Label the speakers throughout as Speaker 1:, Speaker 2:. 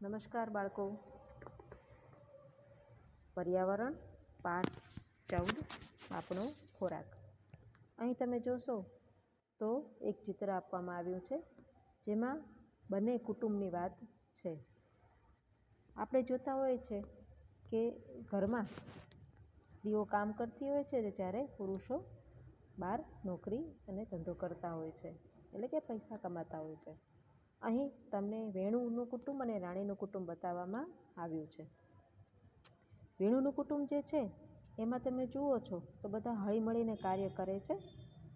Speaker 1: નમસ્કાર બાળકો. પર્યાવરણ પાઠ ચૌદ, આપણો ખોરાક. અહીં તમે જોશો તો એક ચિત્ર આપવામાં આવ્યું છે, જેમાં બંને કુટુંબની વાત છે. આપણે જોતા હોઈએ છે કે ઘરમાં સ્ત્રીઓ કામ કરતી હોય છે, જ્યારે પુરુષો બહાર નોકરી અને ધંધો કરતા હોય છે. એટલે કે પૈસા કમાતા હોય છે. અહીં તમને વેણુનું કુટુંબ અને રાણીનું કુટુંબ બતાવવામાં આવ્યું છે. વેણુનું કુટુંબ જે છે, એમાં તમે જુઓ છો તો બધા હળીમળીને કાર્ય કરે છે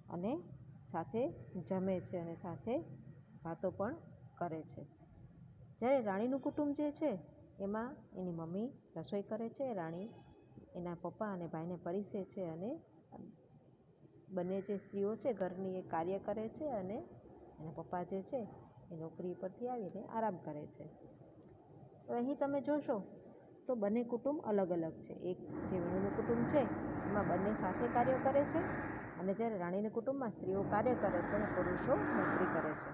Speaker 1: અને સાથે જમે છે અને સાથે વાતો પણ કરે છે. જ્યારે રાણીનું કુટુંબ જે છે, એમાં એની મમ્મી રસોઈ કરે છે, રાણી એના પપ્પા અને ભાઈને પરીસે છે અને બંને જે સ્ત્રીઓ છે, ઘરની એ કાર્ય કરે છે અને એના પપ્પા જે છે, એ નોકરી પરથી આવીને આરામ કરે છે. તો અહીં તમે જોશો તો બંને કુટુંબ અલગ અલગ છે. એક જે વેણુનું કુટુંબ છે, એમાં બંને સાથે કાર્ય કરે છે અને જ્યારે રાણીના કુટુંબમાં સ્ત્રીઓ કાર્ય કરે છે અને પુરુષો નોકરી કરે છે.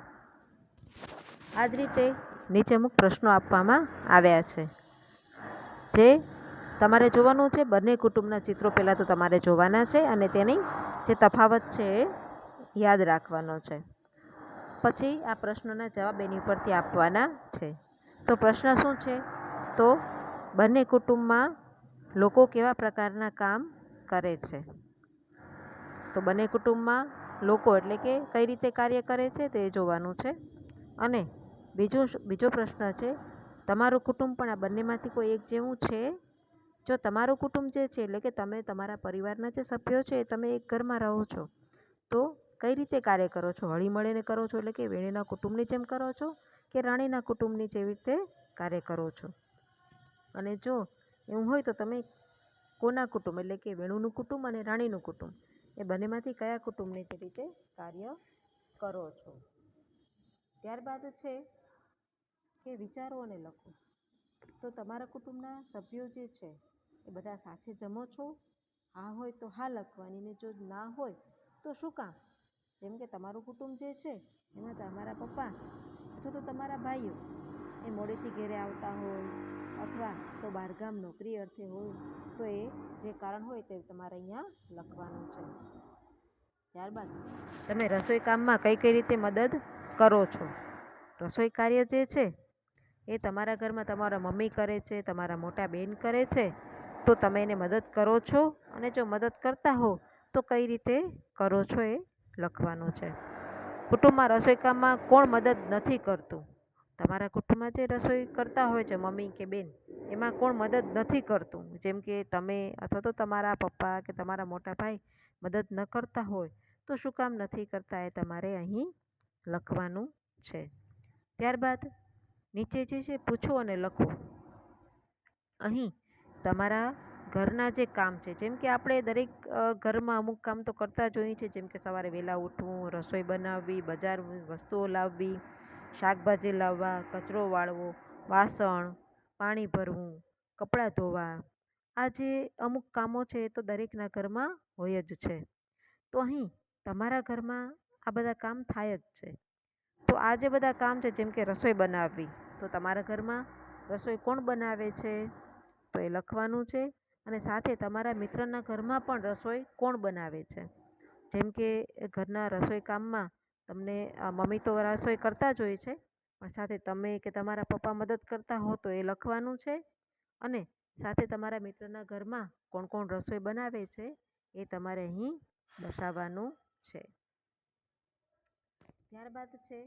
Speaker 1: આ જ રીતે નીચે અમુક પ્રશ્નો આપવામાં આવ્યા છે. જે તમારે જોવાનું છે, બંને કુટુંબના ચિત્રો પહેલાં તો તમારે જોવાના છે અને તેની જે તફાવત છે એ યાદ રાખવાનો છે. પછી આ પ્રશ્નોના જવાબ એની ઉપરથી આપવાના છે. તો પ્રશ્ન શું છે? તો બંને કુટુંબમાં લોકો કેવા પ્રકારના કામ કરે છે? તો બંને કુટુંબમાં લોકો એટલે કે કઈ રીતે કાર્ય કરે છે તે જોવાનું છે. અને બીજો બીજો પ્રશ્ન છે, તમારું કુટુંબ પણ આ બંનેમાંથી કોઈ એક જેવું છે? જો તમારું કુટુંબ જે છે, એટલે કે તમે તમારા પરિવારના જે સભ્યો છે તમે એક ઘરમાં રહો છો, તો કઈ રીતે કાર્ય કરો છો? હળીમળીને કરો છો, એટલે કે વેણીના કુટુંબની જેમ કરો છો કે રાણીના કુટુંબની જેવી રીતે કાર્ય કરો છો? અને જો એવું હોય તો તમે કોના કુટુંબ, એટલે કે વેણુનું કુટુંબ અને રાણીનું કુટુંબ, એ બંનેમાંથી કયા કુટુંબની જે રીતે કાર્ય કરો છો? ત્યારબાદ છે કે વિચારો અને લખો. તો તમારા કુટુંબના સભ્યો જે છે એ બધા સાથે જમો છો? હા હોય તો હા લખવાની ને જો ના હોય તો શું કામ? જેમ કે તમારું કુટુંબ જે છે, એમાં તમારા પપ્પા અથવા તો તમારા ભાઈઓ એ મોડેથી ઘેરે આવતા હોય અથવા તો બહારગામ નોકરી અર્થે હોય, તો એ જે કારણ હોય તે તમારે અહીંયા લખવાનું છે. ત્યારબાદ તમે રસોઈ કામમાં કઈ કઈ રીતે મદદ કરો છો? રસોઈ કાર્ય જે છે, એ તમારા ઘરમાં તમારા મમ્મી કરે છે, તમારા મોટા બેન કરે છે તો તમે એને મદદ કરો છો અને જો મદદ કરતા હો, તો કઈ રીતે કરો છો એ લખવાનું છે. કુટુંબમાં રસોઈ કામમાં કોણ મદદ નથી કરતું? તમારા કુટુંબમાં જે રસોઈ કરતા હોય છે, મમ્મી કે બેન, એમાં કોણ મદદ નથી કરતું? જેમ કે તમે અથવા તો તમારા પપ્પા કે તમારા મોટા ભાઈ મદદ ન કરતા હોય, તો શું કામ નથી કરતા એ તમારે અહીં લખવાનું છે. ત્યારબાદ નીચે જે છે, પૂછો અને લખો. અહીં તમારા ઘરના જે કામ છે, જેમ કે આપણે દરેક ઘરમાં અમુક કામ તો કરતા જ હોઈએ છીએ, જેમ કે સવારે વહેલા ઉઠવું, રસોઈ બનાવવી બજાર વસ્તુઓ લાવવી, શાકભાજી લાવવા, કચરો વાળવો, વાસણ, પાણી ભરવું, કપડાં ધોવા, આ જે અમુક કામો છે એ તો દરેકના ઘરમાં હોય જ છે. તો અહીં તમારા ઘરમાં આ બધા કામ થાય જ છે. તો આ જે બધા કામ છે, જેમ કે રસોઈ બનાવવી, તો તમારા ઘરમાં રસોઈ કોણ બનાવે છે? તો એ લખવાનું છે અને સાથે તમારા મિત્રના ઘરમાં પણ રસોઈ કોણ બનાવે છે? જેમ કે ઘરના રસોઈ કામમાં તમને મમ્મી તો રસોઈ કરતા જ હોય છે, પણ સાથે તમે કે તમારા પપ્પા મદદ કરતા હો તો એ લખવાનું છે અને સાથે તમારા મિત્રના ઘરમાં કોણ કોણ રસોઈ બનાવે છે એ તમારે અહીં દર્શાવવાનું છે. ત્યારબાદ છે,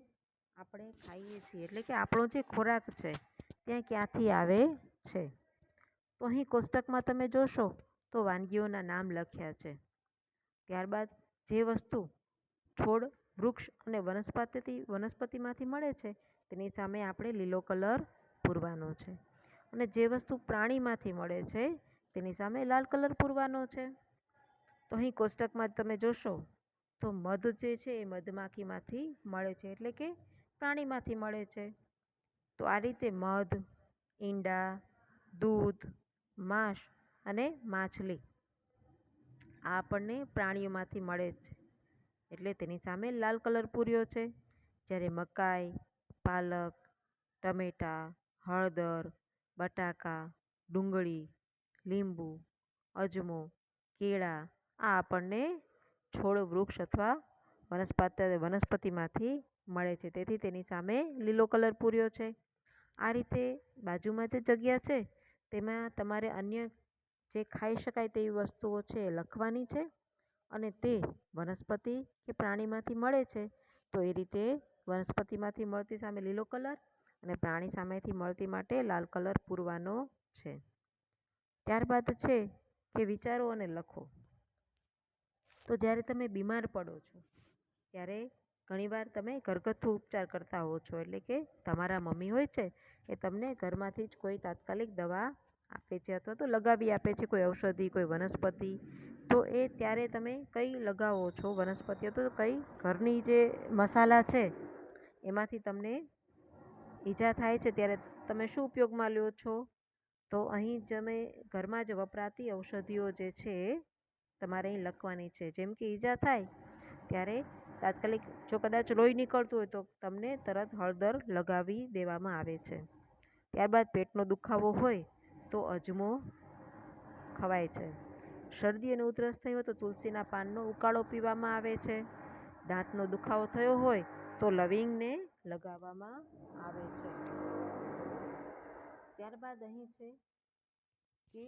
Speaker 1: આપણે ખાઈએ છીએ, એટલે કે આપણો જે ખોરાક છે, ત્યાં ક્યાંથી આવે છે? તો અહીં કોષ્ટકમાં તમે જોશો તો વાનગીઓના નામ લખ્યા છે. ત્યારબાદ જે વસ્તુ છોડ, વૃક્ષ અને વનસ્પતિથી વનસ્પતિમાંથી મળે છે તેની સામે આપણે લીલો કલર પૂરવાનો છે. અને જે વસ્તુ પ્રાણીમાંથી મળે છે તેની સામે લાલ કલર પૂરવાનો છે. તો અહીં કોષ્ટકમાં તમે જોશો તો મધ જે છે એ મધમાખીમાંથી મળે છે એટલે કે પ્રાણીમાંથી મળે છે. તો આ રીતે મધ, ઈંડા, દૂધ માંસ અને માછલી આ આપણને પ્રાણીઓમાંથી મળે છે. એટલે તેની સામે લાલ કલર પૂર્યો છે. જ્યારે મકાઈ, પાલક, ટમેટાં, હળદર, બટાકા, ડુંગળી, લીંબુ, અજમો, કેળા આ આપણને છોડ, વૃક્ષ અથવા વનસ્પતિ, વનસ્પતિમાંથી મળે છે. તેથી તેની સામે લીલો કલર પૂર્યો છે. આ રીતે બાજુમાં જે જગ્યા છે તેમાં તમારે અન્ય જે ખાઈ શકાય તેવી વસ્તુઓ છે એ લખવાની છે અને તે વનસ્પતિ કે પ્રાણીમાંથી મળે છે. તો એ રીતે વનસ્પતિમાંથી મળતી સામે લીલો કલર અને પ્રાણી સામેથી મળતી માટે લાલ કલર પૂરવાનો છે. ત્યારબાદ છે કે વિચારો અને લખો. તો જ્યારે તમે બીમાર પડો છો, ત્યારે ઘણીવાર તમે ઘરગથ્થુ ઉપચાર કરતા હો છો, એટલે કે તમારા મમ્મી હોય છે એ તમને ઘરમાંથી જ કોઈ તાત્કાલિક દવા આપે છે અથવા તો લગાવી આપે છે, કોઈ ઔષધિ, કોઈ વનસ્પતિ. તો એ ત્યારે તમે કઈ લગાવો છો વનસ્પતિ? તો કઈ ઘરની જે મસાલા છે, એમાંથી તમને ઈજા થાય છે? ત્યારે તમે શું ઉપયોગમાં લ્યો છો? તો અહીં તમે ઘરમાં જ વપરાતી ઔષધિઓ જે છે, તમારે અહીં લખવાની છે. જેમ કે ઈજા થાય, ત્યારે તાત્કાલિક જો કદાચ લોહી નીકળતું હોય તો તમને તરત હળદર લગાવી દેવામાં આવે છે. ત્યારબાદ પેટનો દુખાવો હોય તો અજમો ખવાય છે. શરદી અને ઉધરસ થઈ હોય તો તુલસીના પાનનો ઉકાળો પીવામાં આવે છે. દાંતનો દુખાવો થયો હોય તો લવિંગને લગાવવામાં આવે છે. ત્યારબાદ અહીં છે કે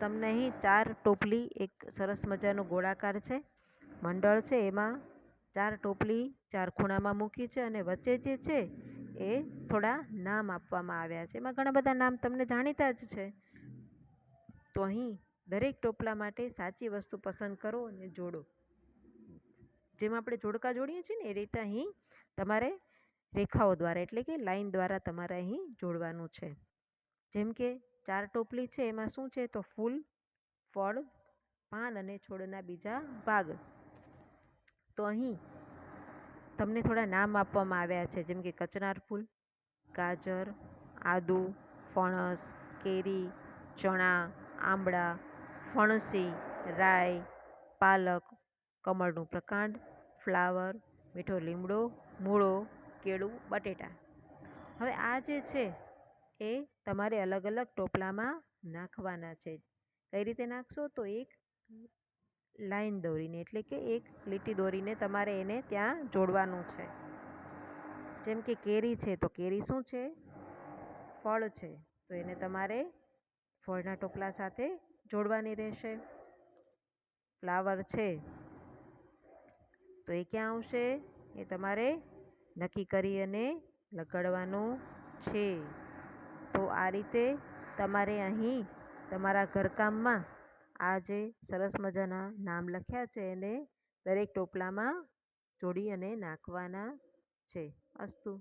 Speaker 1: તમને અહીં ચાર ટોપલી, એક સરસ મજાનો ગોળાકાર છે. મંડળ છે એમાં ચાર ટોપલી ચાર ખૂણામાં મૂકી છે અને વચ્ચે જે છે એ થોડા નામ આપવામાં આવ્યા છે. એમાં ઘણા બધા નામ તમને જાણીતા જ છે. તો અહીં દરેક ટોપલા માટે સાચી વસ્તુ પસંદ કરો અને જોડો. જેમ આપણે જોડકા જોડીએ છીએ ને, એ રીતે અહીં તમારે રેખાઓ દ્વારા, એટલે કે લાઈન દ્વારા તમારે અહીં જોડવાનું છે. જેમ કે ચાર ટોપલી છે, એમાં શું છે? તો ફૂલ, ફળ, પાન અને છોડના બીજા ભાગ. તો અહીં તમને થોડા નામ આપવામાં આવ્યા છે, જેમ કે કચનાર ફૂલ, ગાજર, આદુ, ફણસ, કેરી, ચણા, આંબળા, ફણસી, રાઈ, પાલક, કમળનું પ્રકાંડ, ફ્લાવર, મીઠો લીમડો, મૂળો, કેળું, બટેટા. હવે આ જે છે, એ તમારે અલગ અલગ ટોપલામાં નાખવાના છે. કઈ રીતે નાખશો? તો એક લાઈન દોરીને, એટલે કે એક લીટી દોરીને તમારે એને ત્યાં જોડવાનું છે. જેમ કે કેરી છે, તો કેરી શું છે? ફળ છે. તો એને તમારે ફળના ટોપલા સાથે જોડવાની રહેશે. ફ્લાવર છે, તો એ ક્યાં આવશે? એ તમારે નક્કી કરી અને લગાડવાનું છે. તો આ રીતે તમારે અહીં તમારા ઘરકામમાં આ જે સરસ મજાના નામ લખ્યા છે એને દરેક ટોપલામાં જોડી અને નાખવાના છે. અસ્તુ.